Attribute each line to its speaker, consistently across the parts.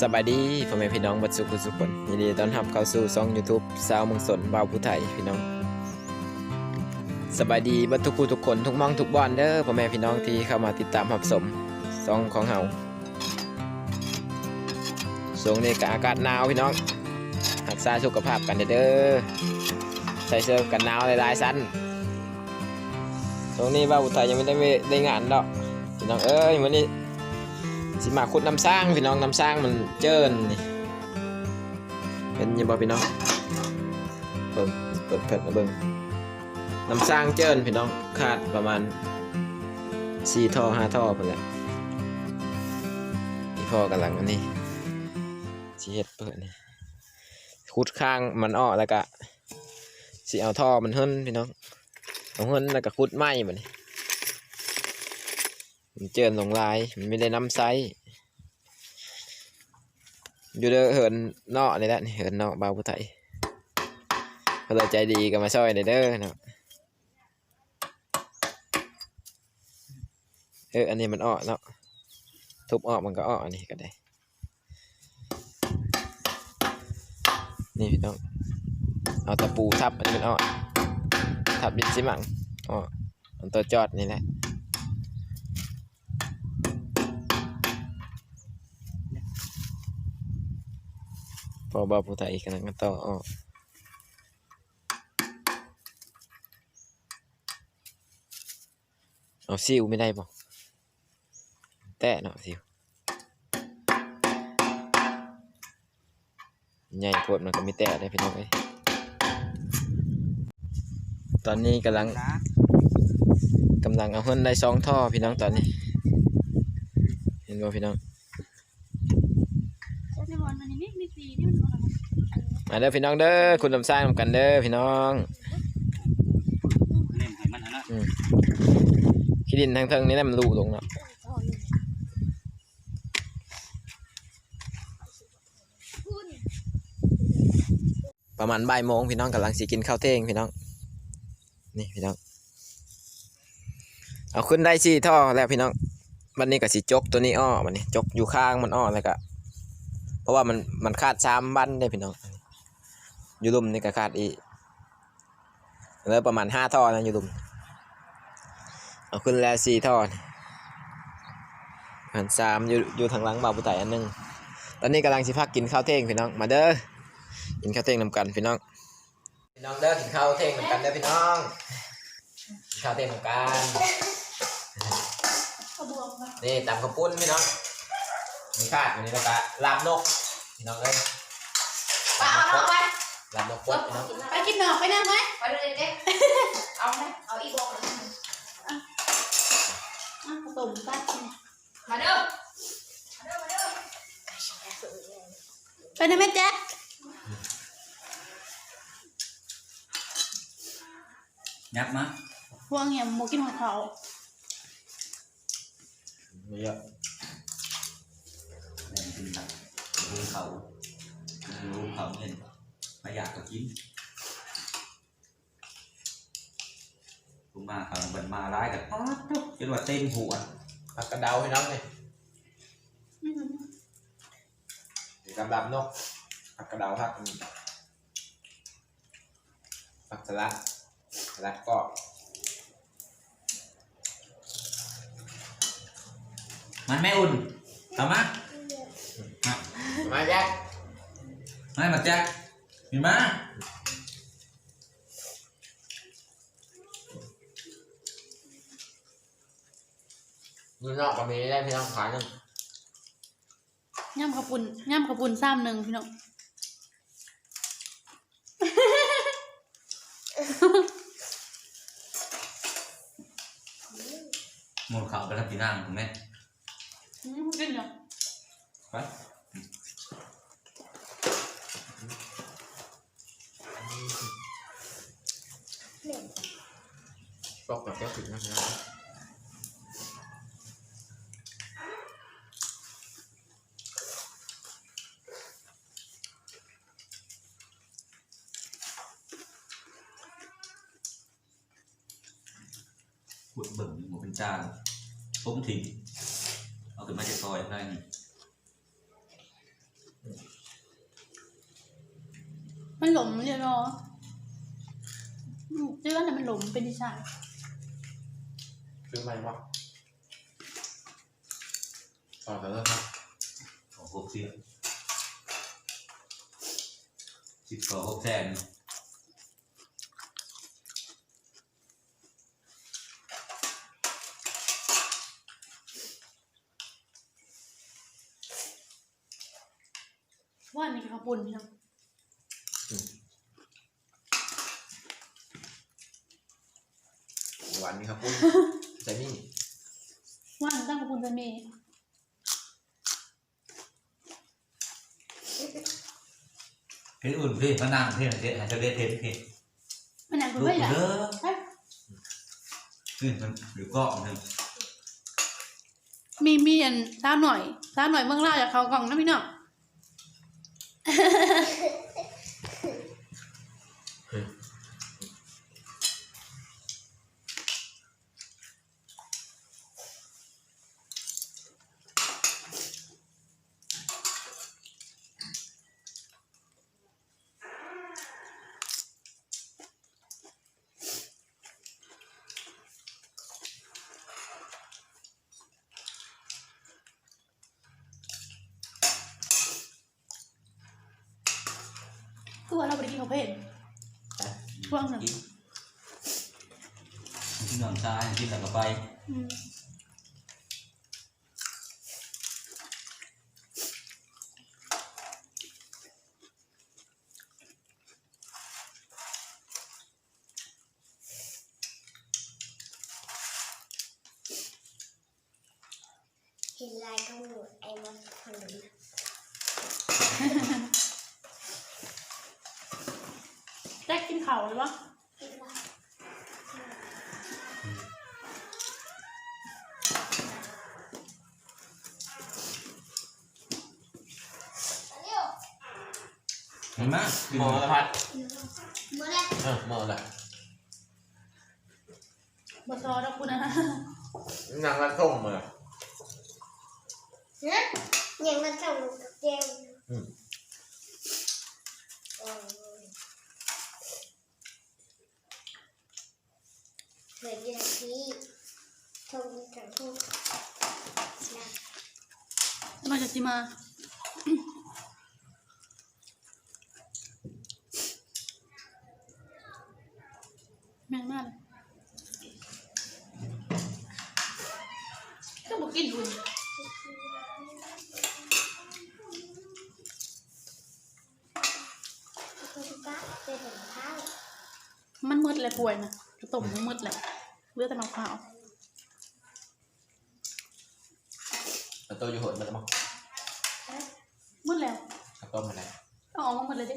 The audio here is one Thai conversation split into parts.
Speaker 1: สบายดีพ่อแม่พี่น้องบัดสุขทุกคนยินดีต้อนรับเข้าสู่ช่อง YouTube สาวเมืองสนบ่าวผู้ไทยพี่น้องสบายดีบัดทุกผู้ทุกคนทุกมองทุกบอนเด้อพ่อแม่พี่น้องที่เข้ามาติดตามรับชมช่องของเฮาช่วงนี้ก็อากาศหนาวพี่น้องรักษาสุขภาพกันเด้อใส่เสื้อกันหนาวหลายๆสั้นช่วงนี้บ่าวผู้ไทยยังไม่ได้ได้งานดอกพี่น้องเอ้ยวันนี้ สิมาขุดน้ำสร้างพี่น้องน้ำสร้างมันเจิ้นนี่เป็นยังบ่พี่น้องเบิ่งเปิดเปิดมาเบิ่งน้ำสร้างเจิ้นพี่น้องขาดประมาณสี่ท่อห้าท่อไปแล้วพี่พ่อกำลังอันนี้สิเฮ็ดเปิดนี่ขุดข้างมันอ้อแล้วก็สิเอาท่อมันเฮิรนพี่น้องเอาเฮิรนแล้วก็ขุดไม้มันนี่ มันเจินลงลายมันไม่ได้น้ำไซส์อยู่เด้อเหินนาะนี่แหละเหินนาะบ่าวผู้ไทยเพนเลยใจดีก็มาช่วยเด้อเนาะเอออันนี้มันอ้อเนาะทุบออกมันก็อ้ออันนี้ก็ได้ นี่พี่น้องเอาตะปูทับอันนี้มันอ้อทับดินซิมังอ้อมันตัวจอดนี่แหละ พอบาผู้ไทยกันกันต่ออ้อเอาซิวไม่ได้บ่ะแตะเนาะซิวใหญ่โคตรมันก็ไม่แตะได้พี่น้องเอ้ยตอนนี้กำลังกำลังเอาเฮิรนได้สองท่อพี่น้องตอนนี้ เห็นบ่พี่น้อง
Speaker 2: ในบอลมันนี่มีสีนี่มันบอล
Speaker 1: มาเด้อพี่น้องเด้อคุณลำสร้างนำกันเด้อพี่น้อง
Speaker 3: เล่นให้มันอันนั้น
Speaker 1: ขี้ดินทางเทิงนี่แหละมันรูลงเนาะประมาณบ่ายโมงพี่น้องกำลังสิกินข้าวเที่ยงพี่น้อง นี่พี่น้อง เอาขึ้นได้สี่ท่อแล้วพี่น้องวันนี้ก็สิจกตัวนี้อ้อมันนี่จกอยู่ข้างมันอ้อแล้วก็เพราะว่ามันมันขาดสามบันได้พี่น้องอ ยู่ลุมนี่ก็ขาดอีกแล้วประมาณห้าท่อนะอยู่ลุมเอาขึ้นแล้วสี่ท่อนหันสามอยู่อยู่ทางหลังบาวผู้ไตอันหนึงตอนนี้กำลังสิพักกินข้าวเท่งพี่น้องมาเด้อกินข้าวเท่งนำกันพี่น้องพี่น้องเด้อกินข้าวเท่งนำกันเด้อพี่น้องข้าวเท่งนำกันนี่ตำข้าวปุ้นพี่น้องมีขาดอยู่นี่แล้วก็ลาบนกพี่น้องเอ้ย
Speaker 2: ไปเอาเอาไป
Speaker 1: ลาบนกปดพี่น้อง
Speaker 2: ไปกินหนอกไปนั่งไหม
Speaker 4: ไปเลยเด็กเอาไหมเอาอีกบอกเลย
Speaker 2: ผสมกัน
Speaker 4: มาเด้อมาเด้อมาเด้อ
Speaker 2: ไปนะแม่แจ๊ค
Speaker 3: ยับมา
Speaker 2: พวงเนี่ยหมูกินของเขา
Speaker 1: ไม่เยอะ
Speaker 3: แรงกินครับดูเขาดูเขาเงิน ไม่อยากก็กินกูมาเขาบันมาร้ายกับป๊อดจุ๊บจนว่าเต็มหัว
Speaker 1: ผักกระเดาพี่น้องนี่กำลับนกผักกระเดาผักผักสลัดสลัดก็
Speaker 3: มันไม่อุ่นเอามา
Speaker 1: มาแจ๊ค
Speaker 3: ไม่มาแจ๊ก เห็นมา
Speaker 1: ดูนอกก็มีได้พี่น้องขายหนึง
Speaker 2: ย่ำขปุ่นย่ำขปุ่นซ้ำหนึ่งพี่น้อง
Speaker 3: หมูเขาไปทำตีนั่งถูกไหม ป
Speaker 1: อกแบบแก้วปิดนะครับ
Speaker 3: ขุดเบิ่งหมูเป็นจาขุ่มทิ้งเอาขึ้นมาจากซอยได้นี่
Speaker 2: มันหลงเลยเหมลูกเจ้าอะไรมันหลงเป็นดิฉัน
Speaker 1: ซื้อใหม่ปะต่อแต่เริ่มครับ
Speaker 3: ของหกสิบสิบสองหกแสน
Speaker 2: ว่านี่ข้าวปุ้นพี่น้อง
Speaker 1: หวานนี่ครับปุ้นใส่นี่
Speaker 2: ว่านี่ตั้งข้าวปุ้นจะมี
Speaker 3: เห็นอุ่นพี่มานั่งพี่เห็นอาจจะได้เห็นพี่
Speaker 2: มันหนังคุณ
Speaker 3: ลูก
Speaker 2: ไม่อยาก
Speaker 3: เด้อ
Speaker 2: เอ้ย
Speaker 3: ขึ้นมันหรือก็หนึ่ง
Speaker 2: มีมีอันซ้าหน่อยซ้าหน่อยเมืองล่าวจากเขากล่องนะพี่น้อง เราไปกินข้าวเพลนช่วงหนึ่ง
Speaker 3: กินที่นอนซ้ายกินแล้วก็ไป
Speaker 2: อืม
Speaker 5: เห็นลายกำหนดไอ้มันขนม
Speaker 2: แจ็คกินเข่าวเลยวะ
Speaker 5: คิดว่าเร็ว
Speaker 3: เห็นไหม
Speaker 1: หมอละพัด
Speaker 5: หมดแล้ว
Speaker 1: เออหมอละ
Speaker 2: บอซอดอกคุณนะ
Speaker 1: นางละส้มมา
Speaker 5: นะยังมาส่งกับเจม
Speaker 1: อืม
Speaker 5: โอ้ยเกิดยังที่ทงกับพวกนะ
Speaker 2: มาจากจิมา แม่นมากเลยก็บอกกินอุ่น
Speaker 5: คุณป้าเป็นของข้าว
Speaker 2: มันมืดเลยป่วยนะกระตุ่มมันมืดเลย เลือดแต่มะพร้าว
Speaker 1: แล้วตัวอยู่หดมันจะมา
Speaker 2: มืดแล้ว
Speaker 1: ข้าวต้มอะไร
Speaker 2: เอาออกมาหมดเลยดิ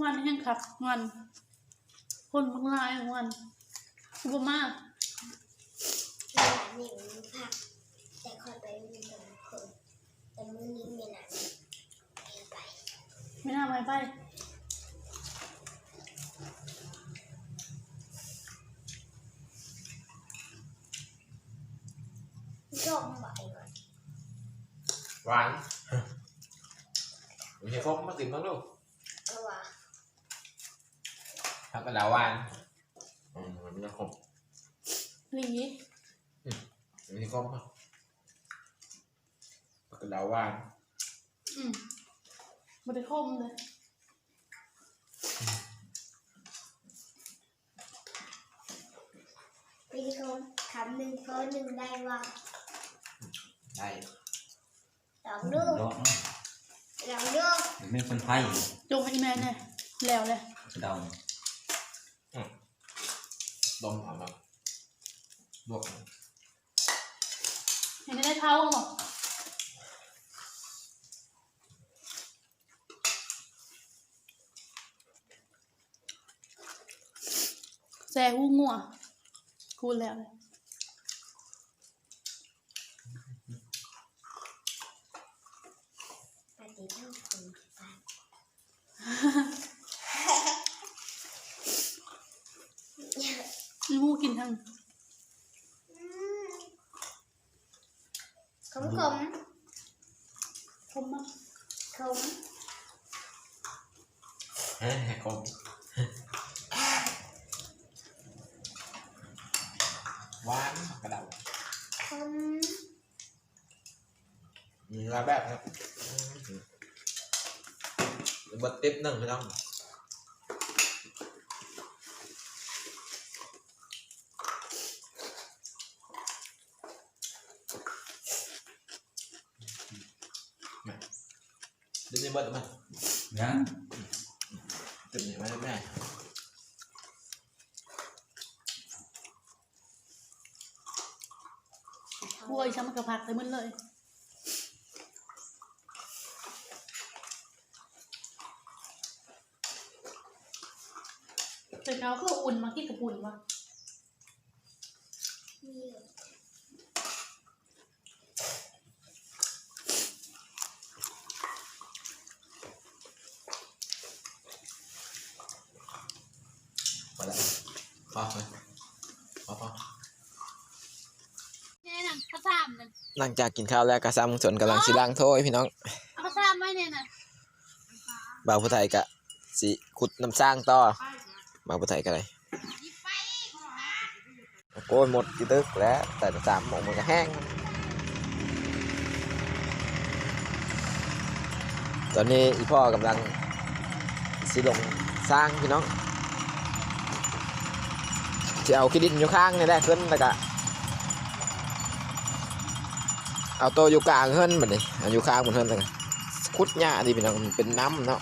Speaker 2: วันนี้ยังขับวันคนบางรายวันอุปมา
Speaker 5: หลา นหนิวผักแต่คอยไปมีสองคนแต่มื้อนี้มีหลานเดียวไป
Speaker 2: ไม่น่าไปไป
Speaker 5: ร่มใบก่อน
Speaker 1: หวานไม่ใช่ครบมาติดมั้งลูก
Speaker 5: เอาวะ
Speaker 1: ทำกระดาษหวานอืมมันไม่ใช่ครบ
Speaker 2: ห ลี
Speaker 1: ไม่ใช่ครบป่ะกระดาษหวาน
Speaker 2: อืมบไดคมเลย
Speaker 5: วิธีคนคำหนึ่งเพราะหนึ่งได้ว่า
Speaker 1: ได้
Speaker 5: สองลูก
Speaker 3: ดอก
Speaker 5: สองลูก
Speaker 3: ไม่คนไพ่
Speaker 2: จงให้แม่เนี่ยแล้วเลย
Speaker 3: เดา
Speaker 1: ดมเอามาลวก
Speaker 2: เห็นได้เท้าหรอแซ่หูงัวคูณแล้วเลย
Speaker 5: ปฏิเท่าคนปา
Speaker 2: งูกินทั้ง
Speaker 5: ขมขม
Speaker 2: คมมาก
Speaker 5: ข ม
Speaker 1: เฮ้ยคมหวานกระเดา
Speaker 5: ขม
Speaker 1: มีลาแบบครับบดติ๊บหนึ่งพี่น้องดึงใน เบิดมัน
Speaker 3: ยัง
Speaker 1: ตึงนี่ไม่ได้แม่
Speaker 2: บัวอีช่างมันกระพักไปหมันเลยแต่เขาก็อุ่นมาที่กระปุ่นวะ
Speaker 5: อ
Speaker 1: แล้วพอเลยพอพอ
Speaker 2: นี่น่ะข้าวสามน่ะ
Speaker 1: หลังจากกินข้าวแล้วกระซ้ำส่วนกำลังสิล้างถ้วยพี่น้อง
Speaker 2: เอาข้าวสามไว้เนี่ยน่ะ
Speaker 1: บ่าวผู้ไทยกะสิขุดน้ำสร้างต่อบ่าวผู้ไทยก็เลยโกนหมดกี่ตึกแล้ว แต่สามหมองมันก็แห้ง ตอนนี้อีพ่อกำลังสิลงสร้างพี่น้อง จะเอาขี้ดินอยู่ข้างนี่ได้ขึ้นแล้วก็เอาโตวอยู่กลางขึ้นแบบนี้เอาอยู่ข้างบนขึ้นแล้วก็ขุดหญ้าดีพี่น้องมันเป็นน้ำเนาะ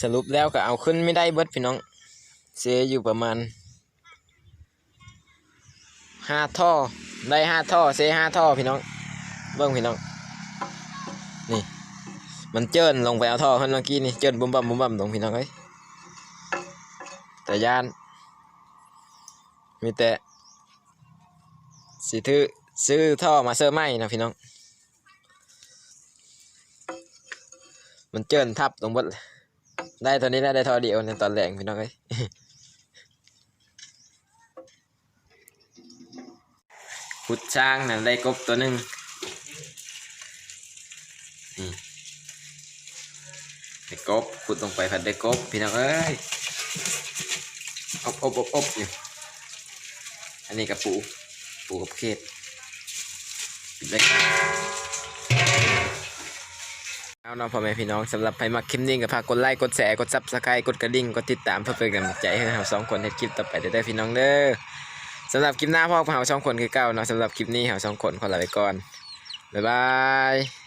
Speaker 1: สรุปแล้วก็เอาขึ้นไม่ได้เบิดพี่น้อง เสียอยู่ประมาณห้าท่อได้ห้าท่อเซห้าท่อพี่น้องเบิ้งพี่น้อง มันเจิ้นลงไปเอาท่อขึ้นเมื่อกี้นี่เจิ้นบุ้มบั่มบุ้มบั่มลงพี่น้องเอ้ยแต่ยาน มีแต่สิถือซื้อท่อมาเสื้อไหมนะพี่น้อง มันเจิ้นทับลงบดได้ตอนนี้ได้ได้ท่อเดียวในตอนแรงพี่น้องเอ้ยขุดช้างน่ะได้กบตัวหนึ่งนี่ ได้กบขุดลงไปผัดได้กบพี่น้องเอ้ยอบอบอบอบอยู่อันนี้กับปูปูกับเขตปิดไว้ก่อนเอาเน้องพ่อแม่พี่น้องสำหรับใครมักคลิปนี้ก็ฝากกดไลค์กดแชร์กดซับสไครต์กดกระดิ่งกดติดตามเพื่อเป็นกำลังใจให้เราสองคนในคลิปต่อไปได้อพี่น้องเด้อสำหรับคลิปหน้าพ่อเราสองคนคือเก่าเนาะสำหรับคลิปนี้เราสองคนขอลาไปก่อนบ๊ายบาย